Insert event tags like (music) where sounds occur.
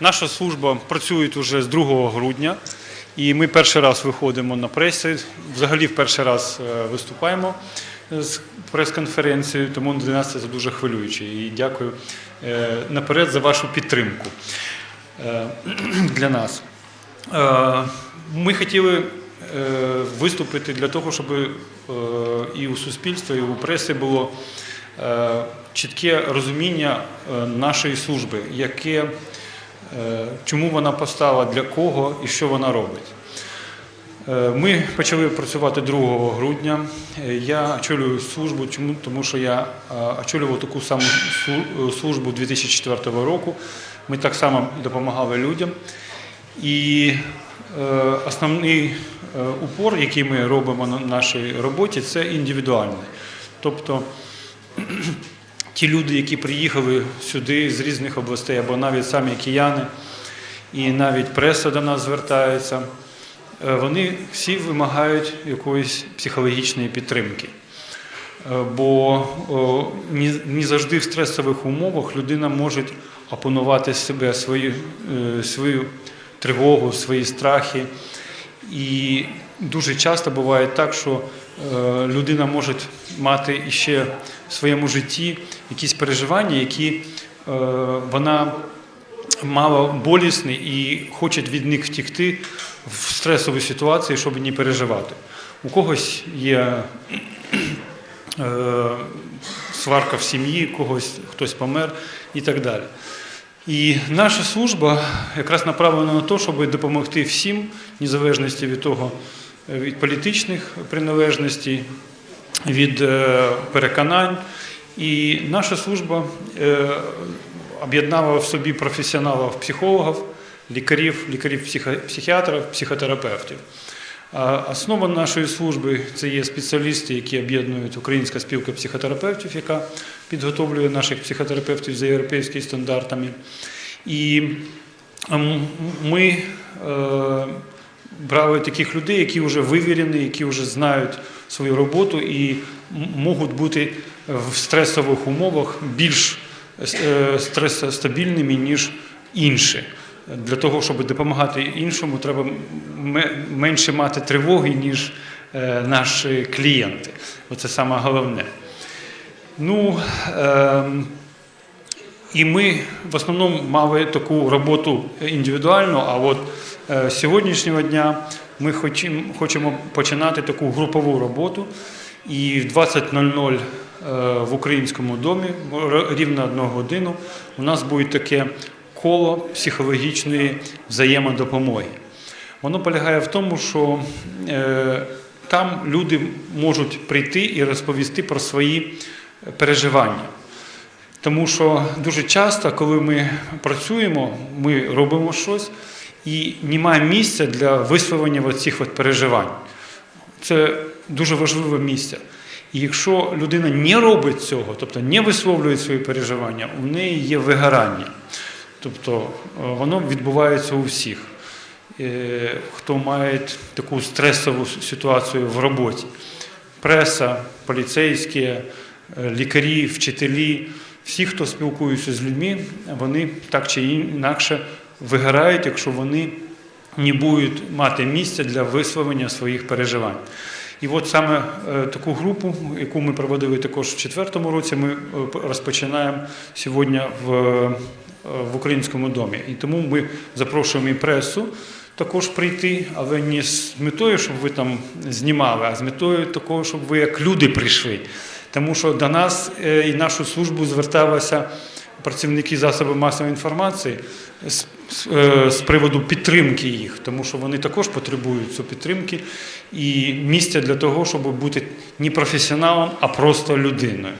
Наша служба працює вже з 2 грудня, і ми перший раз виходимо на пресі. Взагалі, в перший раз е, виступаємо з прес-конференцією, тому для нас це дуже хвилююче. І дякую е, наперед за вашу підтримку е, (clears throat) для нас. Ми хотіли виступити для того, щоб і у суспільства, і у преси було чітке розуміння нашої служби, яке, чому вона постала, для кого і що вона робить. Е, Ми почали працювати 2 грудня. Е, Я очолюю службу, чому? тому що я е, очолював таку саму е, службу 2004 року. Ми так само допомагали людям. І е, основний е, упор, який ми робимо на нашій роботі, це індивідуальний. Тобто ті люди, які приїхали сюди з різних областей, або навіть самі кияни, і навіть преса до нас звертається, е, вони всі вимагають якоїсь психологічної підтримки. Е, Бо не завжди в стресових умовах людина може опанувати себе, свою, е, свою тривогу, свої страхи. І дуже часто буває так, що е, людина може мати ще в своєму житті якісь переживання, які е, вона мало болісні і хоче від них втікти в стресовій ситуації, щоб не переживати. У когось є е, сварка в сім'ї, когось хтось помер і так далі. І наша служба якраз направлена на те, щоб допомогти всім, незалежності від того, від політичних приналежностей, від е, переконань. І наша служба е, об'єднала в собі професіоналів психологів, лікарів, лікарів психіатрів, психотерапевтів. Основа нашої служби це є спеціалісти, які об'єднують Українська спілка психотерапевтів, яка підготовлює наших психотерапевтів за європейськими стандартами. І ем, ми е, брали таких людей, які вже вивірені, які вже знають свою роботу і можуть бути в стресових умовах більш е, стресостабільними, ніж інші. Для того, щоб допомагати іншому, треба менше мати тривоги, ніж е, наші клієнти. Оце саме головне. Ну, ем, і ми в основному мали таку роботу індивідуальну, а от е, з сьогоднішнього дня ми хочемо починати таку групову роботу. І в 20.00 е, в українському домі, рівно одну годину, у нас буде таке коло психологічної взаємодопомоги. Воно полягає в тому, що е, там люди можуть прийти і розповісти про свої переживання. Тому що дуже часто, коли ми працюємо, ми робимо щось, і немає місця для висловлення цих переживань. Це дуже важливе місце. І якщо людина не робить цього, тобто не висловлює свої переживання, у неї є вигорання. Тобто е, воно відбувається у всіх, е, хто має таку стресову ситуацію в роботі. Преса, поліцейські, е, лікарі, вчителі, всі, хто спілкуються з людьми, вони так чи інакше вигорають, якщо вони не будуть мати місця для висловлення своїх переживань. І от саме е, таку групу, яку ми проводили також в четвертому році, ми е, розпочинаємо сьогодні в, е, в українському домі. І тому ми запрошуємо і пресу також прийти, але не з метою, щоб ви там знімали, а з метою такого, щоб ви як люди прийшли. Тому що до нас е, і нашу службу зверталися працівники засобів масової інформації з, з, е, приводу підтримки їх, тому що вони також потребують цю підтримки і місця для того, щоб бути не професіоналом, а просто людиною.